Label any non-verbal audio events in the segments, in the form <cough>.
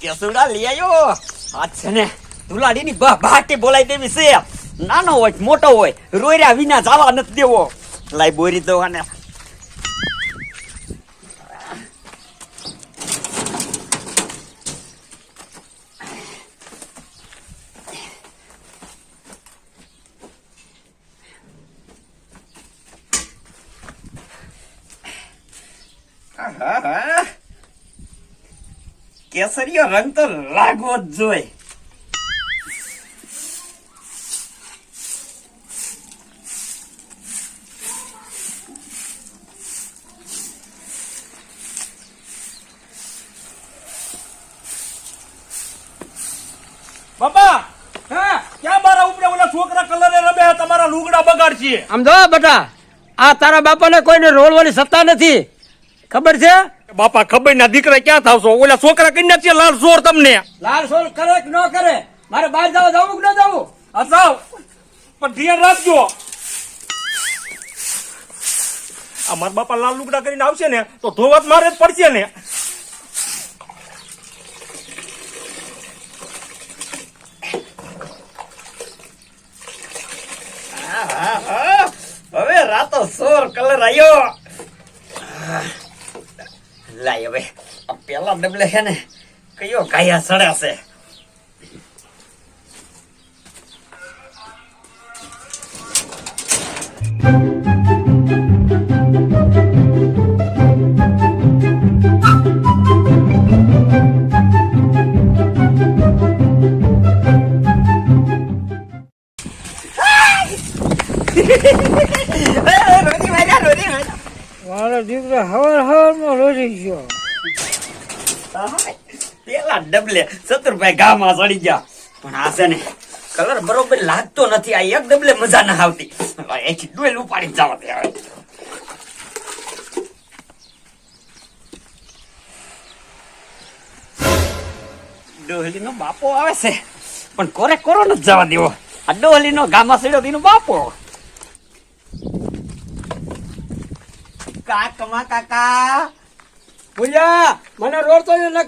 કેસુડા લઈ આવ્યો આ છે ને ધુલાડીની બા ભાટી બોલાઈ દેવી છે. નાનો હોય મોટો હોય રોયરા વિના જવા નથી દેવો. લાઈ બોરી દો અને કેસરીયો રંગ તો લાગવો જ જોઈએ. બાપા, હા મારા ઉપર ઓલા છોકરા કલરે રમે? તમારા લુગડા બગાડશે આમ જો બેટા, આ તારા બાપાને કોઈને રોડવાની સત્તા નથી. ખબર છે? બાપા, ખબર ના, દીકરા ક્યાં થાવશો? ઓલા છોકરા કઈ નાખશે લાલ સોર તમને. લાલ સોર કરે કે ન કરે? મારે બહાર જવા, જવું કે ન જવું? હસાવ પણ ધ્યાન રાખજો. આ મારા બાપા લાલ લુગડા કરીને આવશે ને, તો ધોવાત મારે જ પડશે ને આહાહા. હવે રાતો સોર કલર આવ્યો લાય હવે આ પેલા ડબલે છે ને કયો કાયા સડ્યા છે પેલા ડબલે સતુરભાઈ ગામાં ચડી ગયા પણ આ છે ને કલર બરોબર લાગતો નથી આ એક ડબલે મજા ના આવતી એથી ડોલ ઉપાડી જવા દે હવે ડોહલી નો બાપો આવે છે પણ કોરે કોરો નથી જવા દેવો આ ડોહલી નો ગામા સડ્યો તેનો બાપો કાકમા કાકા ભૂલ્યા મને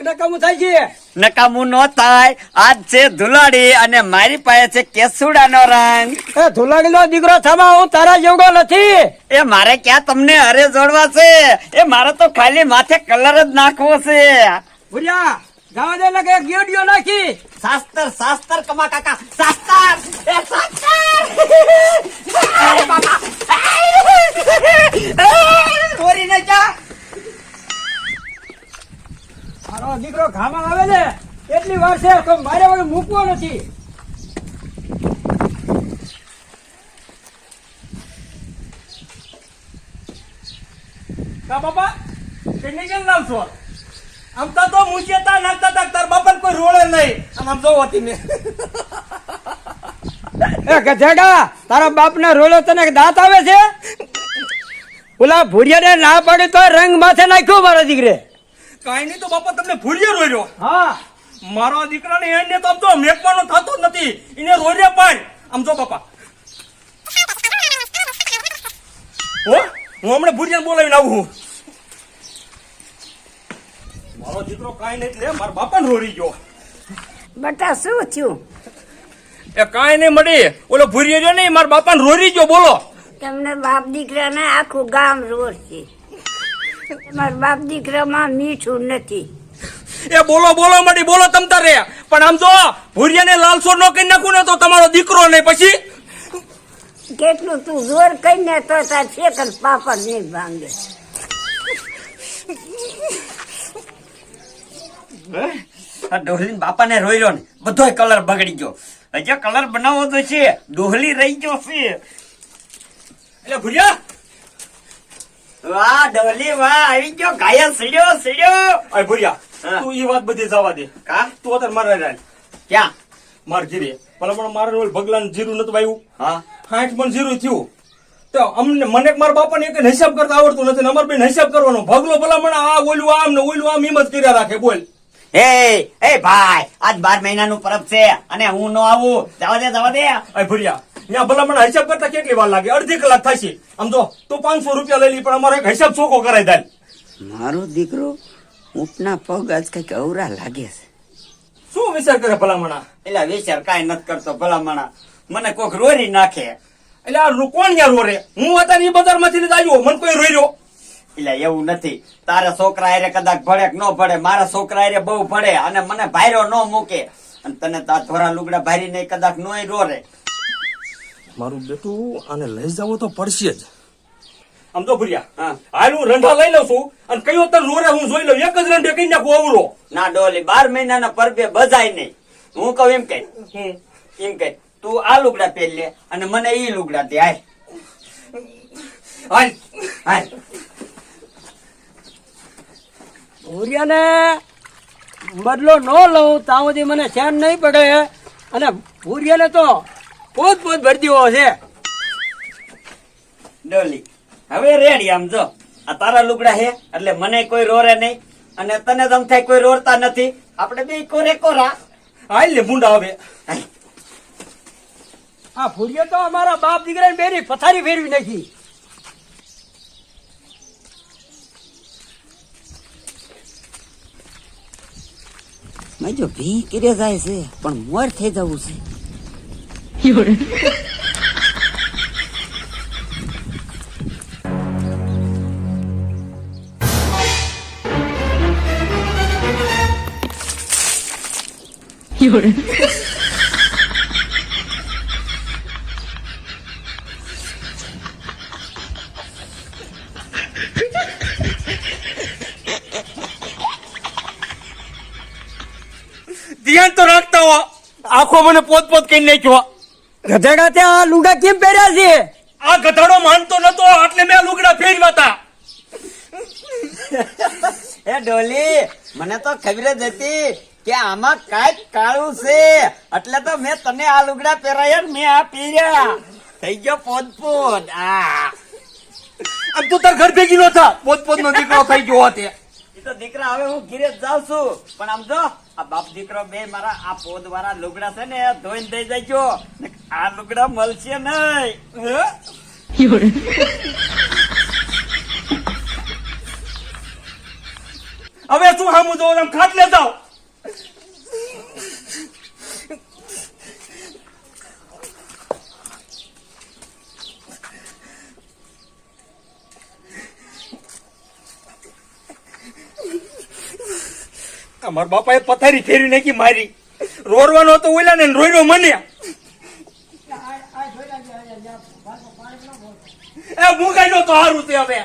નકામું થાય છે. નકામું નો થાય. આજ છે ધુલાડી અને મારી પાસે છે કેસુડાનો રંગ. એ ધુલાડીનો દીકરો થમા હું તારા જેવડો નથી. એ મારે ક્યાં તમને હરે જોડવા છે? એ મારે તો ખાલી માથે કલર જ નાખવો છે. ભૂલ્યા જવા દે ને કે ગેડિયો નાખી. શાસ્ત્ર શાસ્ત્ર કમા કાકા શાસ્ત્ર! એ શાસ્ત્ર! <laughs> ચોરી <laughs> ને જા! મારો દીકરો ઘામાં આવે ને એટલી વાર છે તો મારે વગર મૂકવો નથી. આમ તો તો નાખતા તા, તાર કોઈ રોળે નહીં. આમ આમ જોવો તમે. એ ગધેડા, તારા બાપના રોળો તને દાંત આવે છે? ઓલા ભૂરિયાને ના પાડી તો રંગ માથે નાખ્યો મારા દીકરે. કાંઈ નહીં તો બાપા તમને ભૂલ્યો રોર્યો હા. મારા દીકરાને એને તો આમ તો મેકવાનો થતો જ નથી. એને રોર્યા પણ આમ જો બાપા. હો? હું હમણાં ભૂરિયાને બોલાવીને આવું મારો દીકરો કાંઈ નહીં એટલે મારા બાપાને રોરી ગયો. બટા શું થયું? એ કાંઈ નહીં મળી. ઓલો ભૂરિયો રહ્યો નહીં મારા બાપાને રોરી ગયો બોલો. તમને બાપ દીકરાને આખું ગામ રોડ છે તમારા બાપ દીકરામાં મીઠું નથી. એ બોલો બોલો મળી બોલો તમ તારે. પણ આમ જો ભૂરિયાને લાલસો નો કરી નાખું ને તો તમારો દીકરો નહીં. પછી? કેટલું તું જોર કરીને તો તાર શેકર પાપડ નહીં ભાંગે. આ ડોહલી બાપાને રોયરો ને બધોય કલર બગડી ગયો. હજી કલર બનાવવો તો છે ડોહલી રહી ગયો છે. એટલે ભૂરિયા વાહ ડોહલી વાહ આવી ગયો ઘાયલ સીડ્યો સીડ્યો. અય ભૂરિયા તું એ વાત બધી જવા દે. કા? તું અત્યારે મારે ક્યાં? માર ઘીરે. ભલા પણ મારા રોલ ભગલાન જીરું નતું હા. હાઠ પણ જીરું થયું. તો અમને મને મારા બાપાને એક હિસાબ કરતા આવડતું નથી ને અમારે બેન હિસાબ કરવાનો. ભગલો ભલા મને આ ઓલું આમ ને ઓલું આમ હિંમત કર્યા રાખે બોલ. એ એ ભાઈ આજ બાર મહિનાનું પરબ છે અને હું ન આવું. જવા દે જવા દે. ભૂરિયા ત્યાં ભલામણ મને હિસાબ કરતા કેટલી વાર લાગે? અડધી કલાક થશે. આમ તો તું પાંચસો રૂપિયા લઈ લી પણ અમારો એક હિસાબ ચોખ્ખો કરાઈ દે મારો દીકરો ઊંટના પગ આજ કંઈક અવરા લાગે છે. શું વિચાર કરે ભલામણા? એટલે વિચાર કાઈ નથી કરતો ભલામણા. મને કોક રોરી નાખે. એટલે આ કોણ યાર રોરે? હું અત્યારે એ બજારમાંથી આવ્યો. મને કોઈ રોઈ રહ્યો. એટલે એવું નથી. તારા છોકરા એરે કદાચ ભળે કે ન ભળે મારા છોકરા હારે બહુ ભળે અને મને ભાઈરો ન મૂકે. અને તને તાર ધોરા લુગડા ભારી ને કદાચ નોય રોરે. મારું બેટું આને લઈ જવો તો પડશે જ. આમ તો ભર્યા હા. હાલ હું રંઢા લઈ લઉં છું અને કયો તર રોરે હું જોઈ લઉં એક જ રંઢે કઈ નાખું અવરો ના ડોલી બાર મહિનાના પરબે બજાય નહીં. હું કહું એમ કઈ એમ કઈ તું આ લુગડા પહેરી લે અને મને એ લુગડા દે હાલ. હાલ હાલ. ભૂરિયાને બદલો ન લઉં ત્યાં સુધી મને ચેન નહીં પડે. અને ભૂરિયાને તો પોત પોત ભરી દેવો છે. ડોલી હવે રેડી આમ જો. આ તારા લુગડા હે એટલે મને કોઈ રોરે નહીં. અને તને તમ થાય કોઈ રોરતા નથી. આપણે બે કોરે કોરા. હાલ લે મુંડા હવે. આ ભૂરિયો તો અમારા બાપ દીકરાને બેરી પથારી ફેરવી નાખી. મેં જો ભી કિરે જાય છે પણ મોર થઈ જવું છે. ધ્યાન તો રાખતા હો. આખો મને પોત પોત કઈ નાખ્યો. ગધેડા તે આ લુગડા કેમ પહેર્યા છે? આ ગધાડો માનતો નતો એટલે મેં લુગડા પહેર્યા હતા <laughs> એ ડોલી મને તો ખબર જ હતી કે આમાં કાંઈક કાળું છે. એટલે તો મેં તને આ લુગડા પહેરાયા ને મેં આ પહેર્યા. થઈ ગયો પોતપોત. પોત આ. આમ તું તાર ઘર ભેગી નો થા. પોત પોત નો દીકરો થઈ ગયો હોતે તો દીકરા હવે હું ઘીરે જાઉં છું. પણ આમ જો આ બાપ દીકરો બે મારા આ પોદ વાળા લુગડા છે ને ધોઈને દઈ જજો આ લુગડા મળશે નહીં. હે? <laughs> હવે શું હમું જો ખાટ લેતા જાઓ અમારા બાપાએ પથારી ફેરી નાખી મારી રોડવાનો તો ઓલા ને રોયનો મને એ મુગાઈ નો તો હારું છે હવે